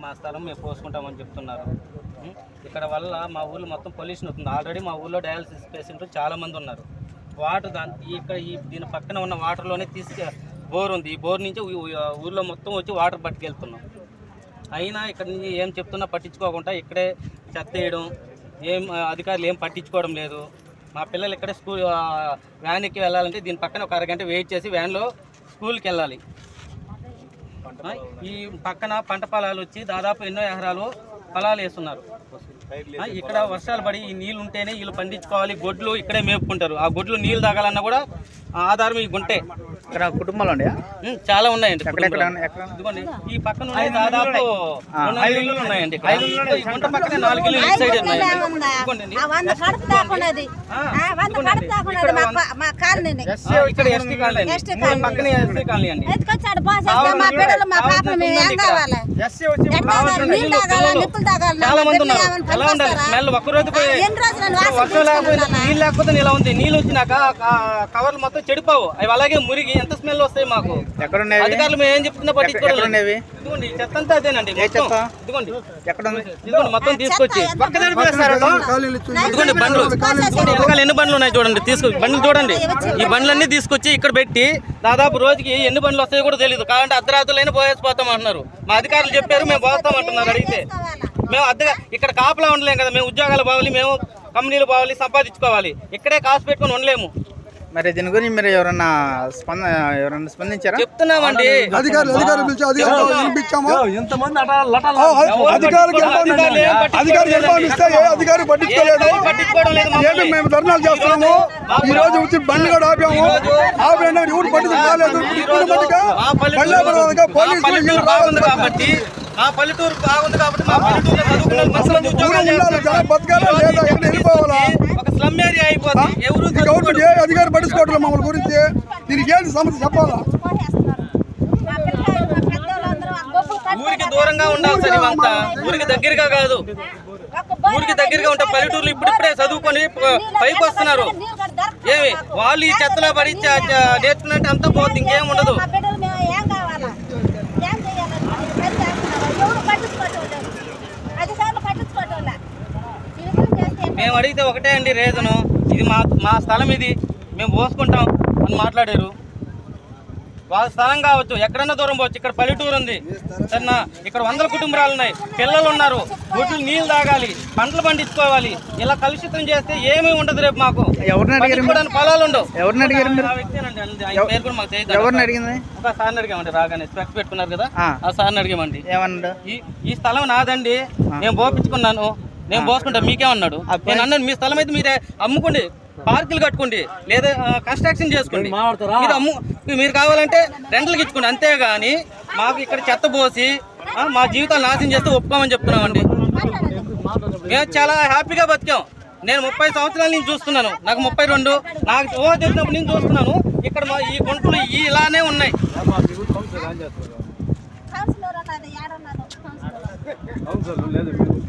మా స్థలం మేము పోసుకుంటామని చెప్తున్నారు. ఇక్కడ వల్ల మా ఊళ్ళో మొత్తం పొల్యూషన్ అవుతుంది. ఆల్రెడీ మా ఊళ్ళో డయాలసిస్ పేషెంట్లు చాలామంది ఉన్నారు. వాటర్ దాని ఈ- ఇక్కడ ఈ దీని పక్కన ఉన్న వాటర్లోనే తీసుకు బోర్ ఉంది. ఈ బోర్ నుంచి ఊళ్ళో ఊర్లో మొత్తం వచ్చి వాటర్ పట్టుకెళ్తున్నాం. అయినా ఇక్కడ నుంచి ఏం చెప్తున్నా పట్టించుకోకుండా ఇక్కడే చెత్త వేయడం ఏం అధికారులు ఏం పట్టించుకోవడం లేదు. మా పిల్లలు ఇక్కడే స్కూల్ వ్యాన్ ఎక్కి వెళ్ళాలంటే దీని పక్కన ఒక అరగంట వెయిట్ చేసి వ్యాన్లో స్కూల్కి వెళ్ళాలి. ఈ పక్కన పంట పొలాలు వచ్చి దాదాపు ఎన్నో ఎకరాలు పొలాలు వేస్తున్నారు. ఇక్కడ వర్షాలు పడి ఈ నీళ్ళు ఉంటేనే వీళ్ళు పండించుకోవాలి గొడ్లు ఇక్కడే మేపుకుంటారు. ఆ గొడ్లు నీళ్ళు తాగాలన్నా కూడా ఆ ఆధారం ఈ గుంటే. ఇక్కడ కుటుంబాలు చాలా ఉన్నాయండి ఇదిగోండి ఈ పక్కన ఉన్నాయి దాదాపు ఇల్లులు ఉన్నాయండి గుంట పక్కనే నాలుగు ఇల్లులు ఇటు సైడ్ ఉన్నాయండి ఇక్కడ ఎస్టీ కాలనీ. ఎస్టీ పక్కనే ఎస్టీ కాలనీ అండి. ఎత్తుకొచ్చాడు మా మా మేము ఏం కావాలి? నీళ్ళు తాగాలా? నిప్పులు తాగాలి? చాలా మంది బిడ్డలు ఉన్నారు. ఏమైనా ఎలా ఉండాలి? పనికొస్తారా? స్మెల్ ఒక్క రోజు పోయి ఆ, ఎన్ని రోజులు వాసన వర్షం లేకపోతే పీల్చుకోవాలా? నీళ్ళు లేకపోతే ఇలా ఉంది? నీళ్ళు వచ్చినాక కవర్లు మొత్తం చెడిపోవు. అవి అలాగే మురిగి ఎంత స్మెల్ వస్తాయి మాకు? ఎక్కడ ఉన్నాయి అధికారులు మేము ఏం చెప్తున్నా ఎక్కడ పట్టించుకోవడం. ఇదిగోండి చెత్త అంతా అదేనండి? ఇదిగోండి ఎక్కడ ఉంది ఇదిగోండి. మొత్తం తీసుకొచ్చి? ఇదిగోండి బండ్లు. ఎన్ని బండ్లు ఉన్నాయి చూడండి తీసుకొచ్చి బండ్లు చూడండి. ఈ బండ్లన్నీ తీసుకొచ్చి ఇక్కడ పెట్టి దాదాపు రోజుకి ఎన్ని బండ్లు వస్తాయో కూడా తెలియదు కాబట్టి అర్ధరాత్రులైనా పోయేసిపోతాం అంటున్నారు. మా అధికారులు చెప్పారు మేము పోతాం అంటున్నారు అడిగితే. మేము అర్ధ ఇక్కడ కాపలా ఉండలేం కదా మేము ఉద్యోగాలు పోవాలి మేము కంపెనీలు పోవాలి సంపాదించుకోవాలి. ఇక్కడే కాసు పెట్టుకొని ఉండలేము. మరి దీని గురించి మీరు ఎవరన్నా స్పంద ఎవరన్నా స్పందించారా? చెప్తున్నామండి. అధికారులు అధికారులు పిలిచి అధికారులు వినిపించాము ఎంతమంది అట లటాలు ఆ, అధికారులకు అధికారులు ఇస్తే ఏ అధికారి పట్టించుకోలేదు. ఏమి మేము ధర్నాలు చేస్తున్నాము? ఈ రోజు వచ్చి బండి కూడా ఆపాము. ఆపిన ఎవరు పట్టించుకోలేదు? ఇప్పుడు పోలీసులు రావాలి కాబట్టి మా పల్లెటూరు బాగుంది కాబట్టి మా పల్లెటూరులో చదువుకున్న ఉద్యోగాలు? ఒక స్లమ్ ఏరియా అయిపోతుంది ఎవరు ఈ గవర్నమెంట్ ఏ అధికారి పట్టించుకోవట్లేదు మమ్మల్ని గురించి. దీనికి ఏంటి సమస్య చెప్పాలా? ఊరికి దూరంగా ఉండాలి సార్ ఇవంతా. ఊరికి దగ్గరగా కాదు. ఊరికి దగ్గరగా ఉంటే పల్లెటూరులో ఇప్పుడిప్పుడే చదువుకొని పైకి వస్తున్నారు. ఏమి? వాళ్ళు ఈ చెత్తలో పడి నేర్చుకున్నట్టు అంతా పోతుంది ఇంకేం ఉండదు మా బిడ్డలు మేము ఏం కావాలా ఏం చేయాలని పని చేస్తున్నారు ఎవరు పట్టించుకోవటం లేదు అధికారులు పట్టించుకోవటం లే. ఈ విధంగా చేస్తే మేము అడిగితే ఒకటే అండి రీజను. ఇది మా మా స్థలం ఇది. మేము పోసుకుంటాం అని మాట్లాడారు. వాళ్ళ స్థలం కావచ్చు ఎక్కడన్నా దూరం పోవచ్చు. ఇక్కడ పల్లెటూరు ఉంది. సరేనా? ఇక్కడ వందల కుటుంబాలు ఉన్నాయి. పిల్లలు ఉన్నారు. గుడ్లు నీళ్ళు తాగాలి. పంటలు పండించుకోవాలి. ఇలా కలుషితం చేస్తే ఏమీ ఉండదు రేపు మాకు. పొలాలు ఉండవు. ఎవరిని అడిగారు మాకు తెలియదు. ఎవరిని అడిగింది? ఒక సార్ని అడిగామండి. రాగానే స్పెక్స్ పెట్టుకున్నారు కదా. ఆ. సార్ని అడిగామండి. ఏమన్నాడు? ఈ స్థలం నాదండి. నేను పోపించుకున్నాను. నేను పోసుకుంటా మీకేమన్నాడు నేను అన్నాను మీ స్థలం అయితే మీరే అమ్ముకోండి పార్కులు కట్టుకోండి లేదా కన్స్ట్రక్షన్ చేసుకోండి. మీరు అమ్ము మీరు కావాలంటే రెంట్లకి ఇచ్చుకోండి అంతేగాని మాకు ఇక్కడ చెత్త పోసి మా జీవితాలు నాశనం చేస్తే ఒప్పుకోమని చెప్తున్నామండి. మేము చాలా హ్యాపీగా బతికాం. నేను ముప్పై సంవత్సరాల నుంచి చూస్తున్నాను నాకు ముప్పై రెండు నాకు ఊహ తెలిసినప్పుడు నేను చూస్తున్నాను ఇక్కడ మా ఈ గుంటలు ఈ ఇలానే ఉన్నాయి.